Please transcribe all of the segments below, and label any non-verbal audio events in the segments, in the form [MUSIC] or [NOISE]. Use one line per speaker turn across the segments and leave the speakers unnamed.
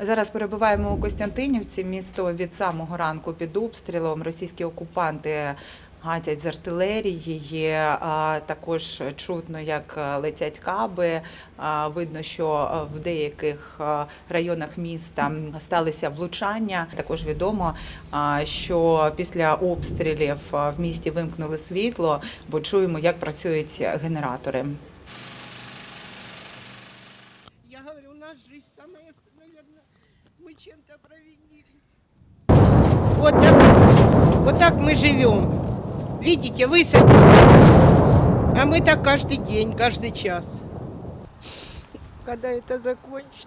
Зараз перебуваємо у Костянтинівці. Місто від самого ранку під обстрілом. Російські окупанти гатять з артилерії. Також чутно, як летять каби. Видно, що в деяких районах міста сталися влучання. Також відомо, що після обстрілів в місті вимкнули світло, бо чуємо, як працюють генератори.
Я говорю, у нас жизнь самая, наверное, мы чем-то провинились. Вот так, вот так мы живем. Видите, высадили, а мы так каждый день, каждый час. Когда это закончится?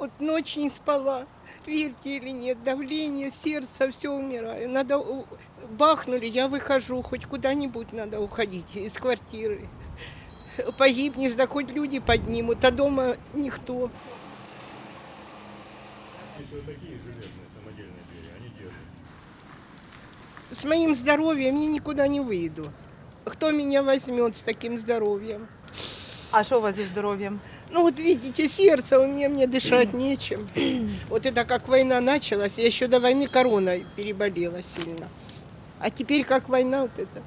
Вот ночь не спала, верьте или нет, давление, сердце, все умираю. Надо, бахнули, я выхожу, хоть куда-нибудь надо уходить из квартиры. Погибнешь, да хоть люди поднимут, а дома никто.
Если вот такие железные самодельные двери, они держат.
С моим здоровьем я никуда не выйду. Кто меня возьмет с таким здоровьем?
А що у вас зі здоров'ям?
Ну вот видите, сердце у меня, мне дышать нечем. [CLEARS THROAT] Вот это как война началась, я еще до войны короной переболела сильно. А теперь как война вот это.